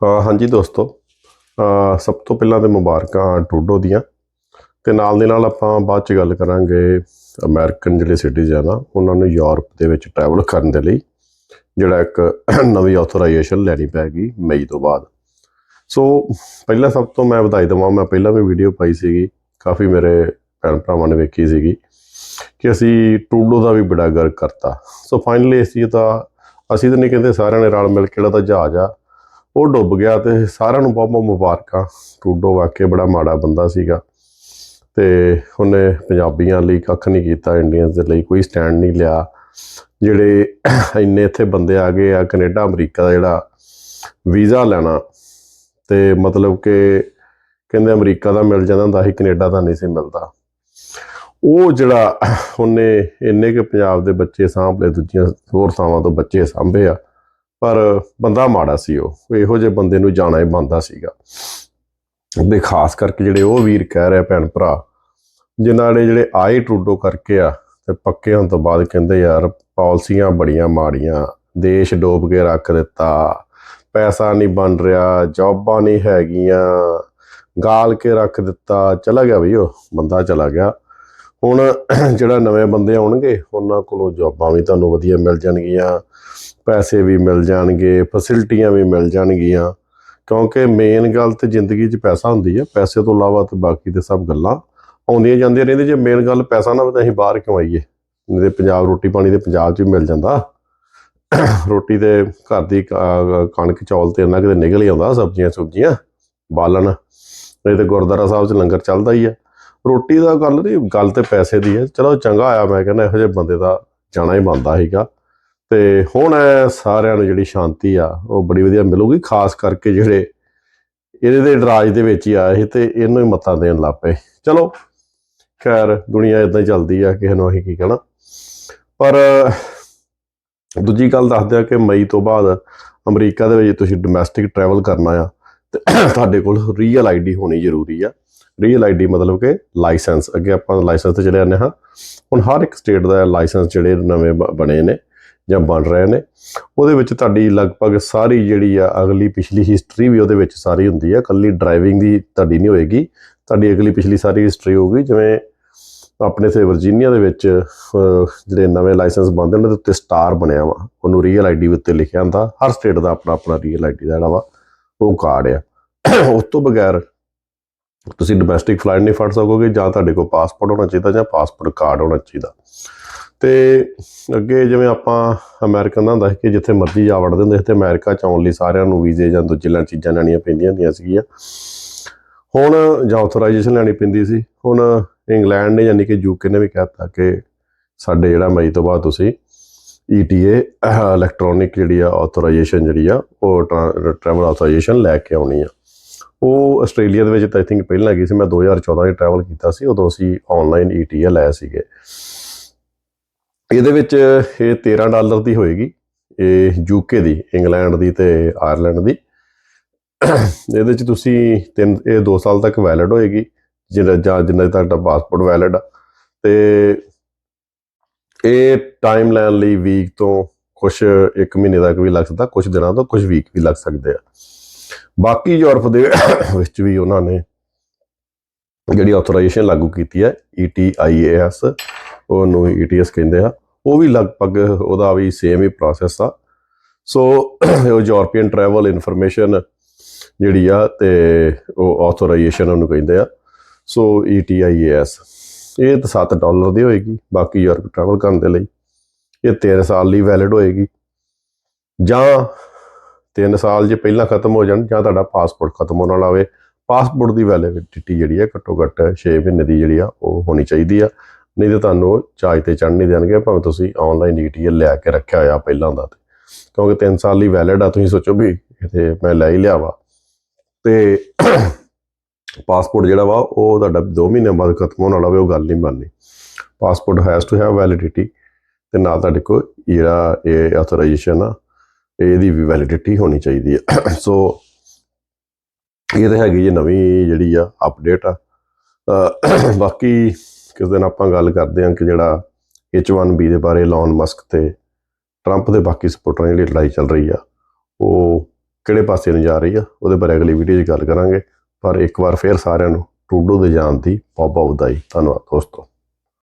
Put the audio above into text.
ਹਾਂਜੀ ਦੋਸਤੋ ਸਭ ਤੋਂ ਪਹਿਲਾਂ ਤੇ ਮੁਬਾਰਕਾਂ ਟਰੂਡੋ ਦੀਆਂ। ਤੇ ਨਾਲ ਦੇ ਨਾਲ ਆਪਾਂ ਬਾਅਦ ਚ ਗੱਲ ਕਰਾਂਗੇ ਅਮਰੀਕਨ ਜਿਹੜੇ ਸਿਟੀਜ਼ਨ ਆ, ਉਹਨਾਂ ਨੂੰ ਯੂਰਪ ਦੇ ਵਿੱਚ ਟਰੈਵਲ ਕਰਨ ਦੇ ਲਈ, ਜਿਹੜਾ ਇੱਕ ਨਵੀਂ ਆਥੋਰਾਈਜੇਸ਼ਨ ਲੈਣੀ ਪੈਗੀ ਮਈ ਤੋਂ ਬਾਅਦ। ਸੋ ਪਹਿਲਾਂ ਸਭ ਤੋਂ ਮੈਂ ਵਧਾਈ ਦਵਾਂ, ਮੈਂ ਪਹਿਲਾਂ ਵੀ ਵੀਡੀਓ ਪਾਈ ਸੀਗੀ, ਕਾਫੀ ਮੇਰੇ ਭੈਣ ਭਰਾਵਾਂ ਨੇ ਵੇਖੀ ਸੀਗੀ ਕਿ ਅਸੀਂ ਟਰੂਡੋ ਦਾ ਵੀ ਬੜਾ ਗਰ ਕਰਤਾ। ਸੋ ਫਾਈਨਲੀ ਅਸੀਂ ਤਾਂ ਅਸੀਂ ਤਾਂ ਨਹੀਂ ਕਹਿੰਦੇ ਸਾਰਿਆਂ ਨੇ ਰਲ ਮਿਲ ਕੇ ਜਿਹੜਾ ਤਾਂ ਜਹਾਜ਼ ਆ ਉਹ ਡੁੱਬ ਗਿਆ ਤੇ ਸਾਰਿਆਂ ਨੂੰ ਬਹੁਤ ਬਹੁਤ ਮੁਬਾਰਕਾਂ। ਟੂਡੋ ਵਾਕਿਆ ਬੜਾ ਮਾੜਾ ਬੰਦਾ ਸੀਗਾ ਤੇ ਉਹਨੇ ਪੰਜਾਬੀਆਂ ਲਈ ਕੱਖ ਨਹੀਂ ਕੀਤਾ, ਇੰਡੀਅਨਸ ਦੇ ਲਈ ਕੋਈ ਸਟੈਂਡ ਨਹੀਂ ਲਿਆ। ਜਿਹੜੇ ਇੰਨੇ ਇੱਥੇ ਬੰਦੇ ਆ ਗਏ ਆ ਕੈਨੇਡਾ, ਅਮਰੀਕਾ ਦਾ ਜਿਹੜਾ ਵੀਜ਼ਾ ਲੈਣਾ ਤੇ ਮਤਲਬ ਕਿ ਕਹਿੰਦੇ ਅਮਰੀਕਾ ਦਾ ਮਿਲ ਜਾਂਦਾ ਹੁੰਦਾ ਸੀ, ਕੈਨੇਡਾ ਦਾ ਨਹੀਂ ਸੀ ਮਿਲਦਾ। ਉਹ ਜਿਹੜਾ ਉਹਨੇ ਇੰਨੇ ਕਿ ਪੰਜਾਬ ਦੇ ਬੱਚੇ ਸਾਂਭ ਲਏ, ਦੂਜੀਆਂ ਹੋਰ ਥਾਵਾਂ ਤੋਂ ਬੱਚੇ ਸਾਂਭੇ ਆ ਪਰ ਬੰਦਾ ਮਾੜਾ ਸੀ ਉਹ ਇਹੋ ਜਿਹੇ ਬੰਦੇ ਨੂੰ ਜਾਣਾ ਹੀ ਬੰਦਾ ਸੀਗਾ। ਤੇ ਖਾਸ ਕਰਕੇ ਜਿਹੜੇ ਉਹ ਵੀਰ ਕਹਿ ਰਿਹਾ ਭੈਣ ਭਰਾ, ਜਿਨ੍ਹਾਂ ਨੇ ਜਿਹੜੇ ਆਏ ਟਰੂਡੋ ਕਰਕੇ ਆ, ਤੇ ਪੱਕੇ ਹੋਣ ਤੋਂ ਬਾਅਦ ਕਹਿੰਦੇ ਯਾਰ ਪਾਲਿਸੀਆਂ ਬੜੀਆਂ ਮਾੜੀਆਂ, ਦੇਸ਼ ਡੋਬ ਕੇ ਰੱਖ ਦਿੱਤਾ, ਪੈਸਾ ਨਹੀਂ ਬਣ ਰਿਹਾ, ਜੌਬਾਂ ਨਹੀਂ ਹੈਗੀਆਂ, ਗਾਲ ਕੇ ਰੱਖ ਦਿੱਤਾ, ਚਲਾ ਗਿਆ ਬਈ ਉਹ, ਬੰਦਾ ਚਲਾ ਗਿਆ। ਹੁਣ ਜਿਹੜਾ ਨਵੇਂ ਬੰਦੇ ਆਉਣਗੇ, ਉਹਨਾਂ ਕੋਲੋਂ ਜੌਬਾਂ ਵੀ ਤੁਹਾਨੂੰ ਵਧੀਆ ਮਿਲ ਜਾਣਗੀਆਂ, ਪੈਸੇ ਵੀ ਮਿਲ ਜਾਣਗੇ ਫੈਸਿਲਿਟੀਆਂ ਵੀ ਮਿਲ ਜਾਣਗੀਆਂ। ਕਿਉਂਕਿ ਮੇਨ ਗੱਲ ਤੇ ਜ਼ਿੰਦਗੀ 'ਚ ਪੈਸਾ ਹੁੰਦੀ ਹੈ ਪੈਸੇ ਤੋਂ ਇਲਾਵਾ ਤੇ ਬਾਕੀ ਤੇ ਸਭ ਗੱਲਾਂ ਆਉਂਦੀਆਂ ਜਾਂਦੀਆਂ ਰਹਿੰਦੀਆਂ। ਜੇ ਮੇਨ ਗੱਲ ਪੈਸਾ ਨਾ ਹੋਵੇ ਤਾਂ ਅਸੀਂ ਬਾਹਰ ਕਿਉਂ ਆਈਏ? ਨਹੀਂ ਤੇ ਪੰਜਾਬ, ਰੋਟੀ ਪਾਣੀ ਤੇ ਪੰਜਾਬ 'ਚ ਵੀ ਮਿਲ ਜਾਂਦਾ। ਰੋਟੀ ਤੇ ਘਰ ਦੀ ਕ- ਕਣਕ, ਚੌਲ ਤੇ ਇੰਨਾ ਕਿਤੇ ਨਿਕਲ ਹੀ ਆਉਂਦਾ ਸਬਜ਼ੀਆਂ ਸੁਬਜ਼ੀਆਂ ਬਾਲਣ। ਨਹੀਂ ਤੇ ਗੁਰਦੁਆਰਾ ਸਾਹਿਬ 'ਚ ਲੰਗਰ ਚੱਲਦਾ ਹੀ ਆ। ਰੋਟੀ ਦਾ ਗੱਲ ਨਹੀਂ, ਗੱਲ ਤੇ ਪੈਸੇ ਦੀ ਹੈ। ਚਲੋ ਚੰਗਾ ਆਇਆ, ਮੈਂ ਕਹਿੰਦਾ ਇਹੋ ਜਿਹੇ ਬੰਦੇ ਦਾ ਜਾਣਾ ਹੀ ਬਣਦਾ ਸੀਗਾ। ਤੇ ਹੁਣ ਇਹ ਸਾਰਿਆਂ ਨੂੰ ਜਿਹੜੀ ਸ਼ਾਂਤੀ ਆ, ਉਹ ਬੜੀ ਵਧੀਆ ਮਿਲੂਗੀ, ਖਾਸ ਕਰਕੇ ਜਿਹੜੇ ਇਹਦੇ ਦੇ ਰਾਜ ਦੇ ਵਿੱਚ ਹੀ ਆਏ ਸੀ ਤੇ ਇਹਨੂੰ ਹੀ ਮੱਤਾਂ ਦੇਣ ਲੱਗ ਪਏ। ਚਲੋ, ਖੈਰ, ਦੁਨੀਆ ਇਦਾਂ ਹੀ ਚੱਲਦੀ ਆ, ਕਿਸੇ ਨੂੰ ਅਸੀਂ ਕੀ ਕਹਿਣਾ। ਪਰ ਦੂਜੀ ਗੱਲ ਦੱਸਦੇ ਆ ਕਿ ਮਈ ਤੋਂ ਬਾਅਦ ਅਮਰੀਕਾ ਦੇ ਵਿੱਚ ਤੁਸੀਂ ਡੋਮੈਸਟਿਕ ਟਰੈਵਲ ਕਰਨਾ ਆ ਤੁਹਾਡੇ ਕੋਲ ਰੀਅਲ ਆਈਡੀ ਹੋਣੀ ਜ਼ਰੂਰੀ ਆ। ਰੀਅਲ ਆਈਡੀ ਮਤਲਬ ਕਿ ਲਾਇਸੈਂਸ ਅੱਗੇ ਆਪਾਂ ਲਾਇਸੈਂਸ ਤੇ ਚਲੇ ਜਾਂਦੇ ਹਾਂ। ਹੁਣ ਹਰ ਇੱਕ ਸਟੇਟ ਦਾ ਲਾਇਸੈਂਸ ਜਿਹੜੇ ਨਵੇਂ ਬ- ਬਣੇ ਨੇ ਜਾਂ ਬਣ ਰਹੇ ਨੇ, ਉਹਦੇ ਵਿੱਚ ਤੁਹਾਡੀ ਲਗਭਗ ਸਾਰੀ ਜਿਹੜੀ ਆ, ਅਗਲੀ ਪਿਛਲੀ ਹਿਸਟਰੀ ਵੀ ਉਹਦੇ ਵਿੱਚ ਸਾਰੀ ਹੁੰਦੀ ਆ। ਕੱਲੀ ਡਰਾਈਵਿੰਗ ਦੀ ਤੁਹਾਡੀ ਨਹੀਂ ਹੋਏਗੀ। ਤੁਹਾਡੀ ਅਗਲੀ ਪਿਛਲੀ ਸਾਰੀ ਹਿਸਟਰੀ ਹੋਊਗੀ। ਜਿਵੇਂ ਆਪਣੇ ਸੇ ਵਰਜੀਨੀਆ ਦੇ ਵਿੱਚ ਜਿਹੜੇ ਨਵੇਂ ਲਾਇਸੈਂਸ ਬਣਦੇ ਉਹਨਾਂ ਦੇ ਉੱਤੇ ਸਟਾਰ ਬਣਿਆ ਵਾ। ਉਹਨੂੰ ਰੀਅਲ ਆਈਡੀ ਉੱਤੇ ਲਿਖਿਆ ਹੁੰਦਾ। ਹਰ ਸਟੇਟ ਦਾ ਆਪਣਾ ਆਪਣਾ ਰੀਅਲ ਆਈਡੀ ਦਾ ਜਿਹੜਾ ਵਾ। ਉਹ ਕਾਰਡ ਆ। ਉਸ ਤੋਂ ਬਗੈਰ ਤੁਸੀਂ ਡੋਮੈਸਟਿਕ ਫਲਾਈਟ ਨਹੀਂ ਫੜ ਸਕੋਗੇ, ਜਾਂ ਤੁਹਾਡੇ ਕੋਲ ਪਾਸਪੋਰਟ ਹੋਣਾ ਚਾਹੀਦਾ ਜਾਂ ਪਾਸਪੋਰਟ ਕਾਰਡ ਹੋਣਾ ਚਾਹੀਦਾ। ਤੇ ਅੱਗੇ ਜਿਵੇਂ ਆਪਾਂ ਅਮਰੀਕਨ ਦਾ ਹੁੰਦਾ ਸੀ ਕਿ ਜਿੱਥੇ ਮਰਜ਼ੀ ਜਾ ਵੜਦੇ ਹੁੰਦੇ ਸੀ, ਤੇ ਅਮਰੀਕਾ ਚ ਆਉਣ ਲਈ ਸਾਰਿਆਂ ਨੂੰ ਵੀਜ਼ੇ ਜਾਂ ਦੂਜੇ ਲੈਣ ਚੀਜ਼ਾਂ ਲੈਣੀਆਂ ਪੈਂਦੀਆਂ ਹੁੰਦੀਆਂ ਸੀਗੀਆਂ। ਹੁਣ ਜਾਂ ਆਥੋਰਾਈਜੇਸ਼ਨ ਲੈਣੀ ਪੈਂਦੀ ਸੀ। ਹੁਣ ਇੰਗਲੈਂਡ ਨੇ ਯਾਨੀ ਕਿ ਯੂਕੇ ਨੇ ਵੀ ਕਹਿਤਾ ਕਿ ਸਾਡੇ ਜਿਹੜਾ ਮਈ ਤੋਂ ਬਾਅਦ ਤੁਸੀਂ E ETA ਇਲੈਕਟ੍ਰੋਨਿਕ ਜਿਹੜੀ ਆ ਆਥੋਰਾਈਜੇਸ਼ਨ ਜਿਹੜੀ ਆ, ਉਹ ਟਰੈਵਲ ਆਥੋਰਾਈਜੇਸ਼ਨ ਲੈ ਕੇ ਆਉਣੀ ਆ। ਉਹ ਆਸਟ੍ਰੇਲੀਆ ਦੇ ਵਿੱਚ ਤਾਂ ਆਈ ਥਿੰਕ ਪਹਿਲਾਂ ਗਈ ਸੀ, ਮੈਂ 2014 ਚ ਟਰੈਵਲ ਕੀਤਾ ਸੀ, ਉਦੋਂ ਅਸੀਂ ਆਨਲਾਈਨ ETA ਲਏ ਸੀਗੇ। ਇਹਦੇ ਵਿੱਚ ਇਹ 13 ਡਾਲਰ ਦੀ ਹੋਏਗੀ, ਇਹ ਯੂਕੇ ਦੀ, ਇੰਗਲੈਂਡ ਦੀ ਤੇ ਆਇਰਲੈਂਡ ਦੀ। ਇਹਦੇ ਵਿੱਚ ਤੁਸੀਂ ਤਿੰਨ, ਇਹ 2 ਸਾਲ ਤੱਕ ਵੈਲਿਡ ਹੋਏਗੀ, ਜਿਹੜਾ, ਜਾਂ ਜਿੰਨਾ ਤੱਕ ਤੁਹਾਡਾ ਪਾਸਪੋਰਟ ਵੈਲਿਡ ਆ। ਤੇ ਇਹ ਟਾਈਮ ਲੈਣ ਲਈ ਵੀਕ ਤੋਂ ਕੁਝ ਇੱਕ ਮਹੀਨੇ ਤੱਕ ਵੀ ਲੱਗ ਸਕਦਾ ਕੁਝ ਦਿਨਾਂ ਤੋਂ ਕੁਝ ਵੀਕ ਵੀ ਲੱਗ ਸਕਦੇ ਆ। ਬਾਕੀ ਯੂਰਪ ਦੇ ਵਿੱਚ ਵੀ ਉਹਨਾਂ ਨੇ ਜਿਹੜੀ ਆਥੋਰਾਈਜੇਸ਼ਨ ਲਾਗੂ ਕੀਤੀ ਹੈ E ETIAS ਉਹਨੂੰ ETS ਕਹਿੰਦੇ ਆ। ਉਹ ਵੀ ਲਗਭਗ ਉਹਦਾ ਵੀ ਸੇਮ ਹੀ ਪ੍ਰੋਸੈਸ ਆ। ਸੋ ਉਹ ਯੂਰਪੀਅਨ ਟਰੈਵਲ ਇਨਫੋਰਮੇਸ਼ਨ ਜਿਹੜੀ ਆ ਤੇ ਉਹ ਆਥੋਰਾਈਜੇਸ਼ਨ ਉਹਨੂੰ ਕਹਿੰਦੇ ਆ। ਸੋ E ETIAS ਇਹ ਤਾਂ 7 ਡਾਲਰ ਦੀ ਹੋਏਗੀ, ਬਾਕੀ ਯੂਰਪ ਟਰੈਵਲ ਕਰਨ ਦੇ ਲਈ। ਇਹ 3 ਸਾਲ ਲਈ ਵੈਲਿਡ ਹੋਏਗੀ। ਜਾਂ 3 ਸਾਲ ਜੇ ਪਹਿਲਾਂ ਖਤਮ ਹੋ ਜਾਣ, ਜਾਂ ਤੁਹਾਡਾ ਪਾਸਪੋਰਟ ਖਤਮ ਹੋਣ ਵਾਲਾ ਹੋਵੇ। ਪਾਸਪੋਰਟ ਦੀ ਵੈਲਿਡਿਟੀ ਜਿਹੜੀ ਹੈ ਘੱਟੋ ਘੱਟ 6 ਮਹੀਨੇ ਦੀ ਜਿਹੜੀ ਆ, ਉਹ ਹੋਣੀ ਚਾਹੀਦੀ ਆ। ਨਹੀਂ ਤੇ ਤੁਹਾਨੂੰ ਚਾਰਜ ਤੇ ਚੜ੍ਹ ਨਹੀਂ ਦੇਣਗੇ, ਭਾਵੇਂ ਤੁਸੀਂ ਆਨਲਾਈਨ ਈਟੀਐਲ ਲੈ ਕੇ ਰੱਖਿਆ ਹੋਇਆ ਪਹਿਲਾਂ ਦਾ ਤੇ। ਕਿਉਂਕਿ 3 ਸਾਲ ਲਈ ਵੈਲਿਡ ਆ, ਤੁਸੀਂ ਸੋਚੋ ਵੀ ਕਿਤੇ ਮੈਂ ਲੈ ਹੀ ਲਿਆ ਵਾ। ਤੇ ਪਾਸਪੋਰਟ ਜਿਹੜਾ ਵਾ, ਉਹ ਤੁਹਾਡਾ 2 ਮਹੀਨੇ ਬਾਅਦ ਖਤਮ ਹੋਣ ਵਾਲਾ ਹੋਵੇ ਉਹ ਗੱਲ ਨਹੀਂ ਬਣਨੀ। Passport has to have validity ਤੇ ਨਾਲ ਤੁਹਾਡੇ ਕੋਲ ਜਿਹੜਾ ਇਹ ਆਥੋਰਾਈਜੇਸ਼ਨ ਆ, ਇਹਦੀ ਵੀ ਵੈਲਿਡਿਟੀ ਹੋਣੀ ਚਾਹੀਦੀ ਹੈ ਸੋ ਇਹ ਤਾਂ ਹੈਗੀ ਜੀ ਨਵੀਂ ਜਿਹੜੀ ਆ ਅਪਡੇਟ ਆ। ਬਾਕੀ ਕਿਸ ਦਿਨ ਆਪਾਂ ਗੱਲ ਕਰਦੇ ਹਾਂ ਕਿ ਜਿਹੜਾ H1B ਦੇ ਬਾਰੇ ਲੌਨ ਮਸਕ ਤੇ ਟਰੰਪ ਦੇ ਬਾਕੀ ਸਪੋਰਟਰਾਂ ਦੀ ਜਿਹੜੀ ਲੜਾਈ ਚੱਲ ਰਹੀ ਆ, ਉਹ ਕਿਹੜੇ ਪਾਸੇ ਨੂੰ ਜਾ ਰਹੀ ਆ, ਉਹਦੇ ਬਾਰੇ ਅਗਲੀ ਵੀਡੀਓ 'ਚ ਗੱਲ ਕਰਾਂਗੇ। ਪਰ ਇੱਕ ਵਾਰ ਫੇਰ ਸਾਰਿਆਂ ਨੂੰ ਟਰੂਡੋ ਦੇ ਜਾਣ ਦੀ ਬਹੁਤ ਬਹੁਤ ਵਧਾਈ। ਧੰਨਵਾਦ ਦੋਸਤੋ।